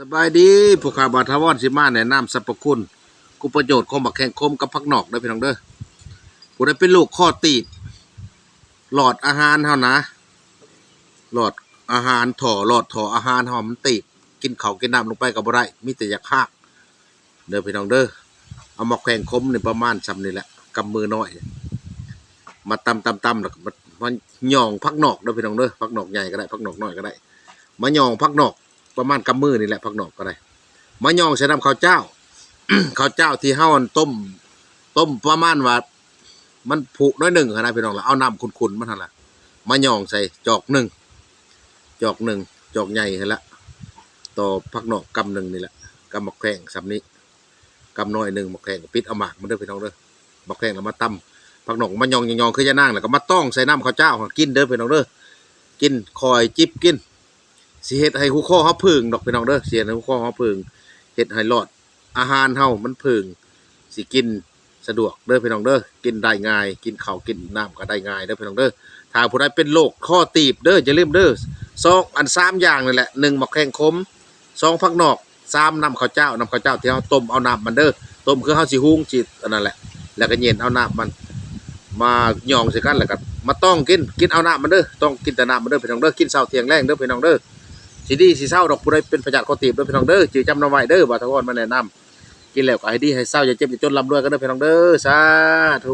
สบายดีผู้ข่าวบาทาวอนสิมาแนะนำสรรพคุณกุประโยชน์ของบักแข้งคมกับผักนอกเด้พี่น้องเด้อผู้ใดเป็นลูกข้อตีบหลอดอาหารเฮานะ หลอดอาหารถ่อหลอดถ่ออาหารเฮามันตีบกินเขากินน้ำลงไปก็บ่ได้มีแต่อยากฮากเด้อพี่น้องเด้อเอามาแข้งคมในประมาณซ้ำนี่แหละกำมือน้อย มาตำตำตำแล้วก็มามาหย่องผักนอกเด้อพี่น้องเด้อผักนอกใหญ่ก็ได้ผักนอกน้อยก็ได้ มาย่องผักนอก ประมาณกำมือนี่แหละผักหนอกก็ได้มาหย่องใส่น้ำข้าวเจ้าข้าวเจ้าที่เฮาอันต้ม ต้มประมาณว่ามันผุน้อยหนึ่งนะพี่น้องละเอาน้ำขุนๆมันหั่นล่ะมาหย่องใส่จอกหนึ่งจอกหนึ่งจอกใหญ่หั่นละต่อผักหนอกกำหนึ่งนี่แหละกำมะแขงสำนี้กำน้อยหนึ่งมะแขงปิดเอาหมากมันเด้อพี่น้องเด้อมะแขงแล้วมาตำผักหนอกมาหย่องยองๆคือยะนางแล้วก็มาต้องใส่น้ำข้าวเจ้ากินเด้อพี่น้องเด้อกินคอยจิบกิน สิเฮ็ดให้หูข้อเฮาพึ่งดอกพี่น้องเด้อสิเฮ็ดให้หูข้อเฮาพึ่งเฮ็ดให้รอด อาหารเฮามันพึ่งสิกินสะดวกเด้อพี่น้องเด้อกินได้ง่าย กินข้าวกินน้ำก็ได้ง่ายเด้อพี่น้องเด้อถ้าผู้ใดเป็นโรคข้อตีบเด้ออย่าลืมเด้อสองอันสามอย่างนี่แหละหนึ่งหมกแข้งคมสองผักนอกสามน้ำข้าวเจ้าน้ำข้าวเจ้าที่เฮาต้มเอาน้ำมันเด้อต้มคือเฮาสิหุงจิตอันนั้นแหละ แล้วก็เย็นเอาน้ำมัน มาหยองใส่กันแล้วก็มาต้องกินกินเอาน้ำมันเด้อต้องกินแต่น้ำมันเด้อพี่น้องเด้อกินเช้าเที่ยงแรงเด้อพี่น้องเด้อ สีดีสีเศร้าดอกผู้ใดเป็นประหยัดข้อตีบด้วยพี่น้องเด้อจือจำนำไว้เด้อบาทวอนมาแนะนำกินแล้วก็ให้ดีให้เศร้าอย่าเจ็บอย่าจนร่ำรวยกันเด้อพี่น้องเด้อสาธุ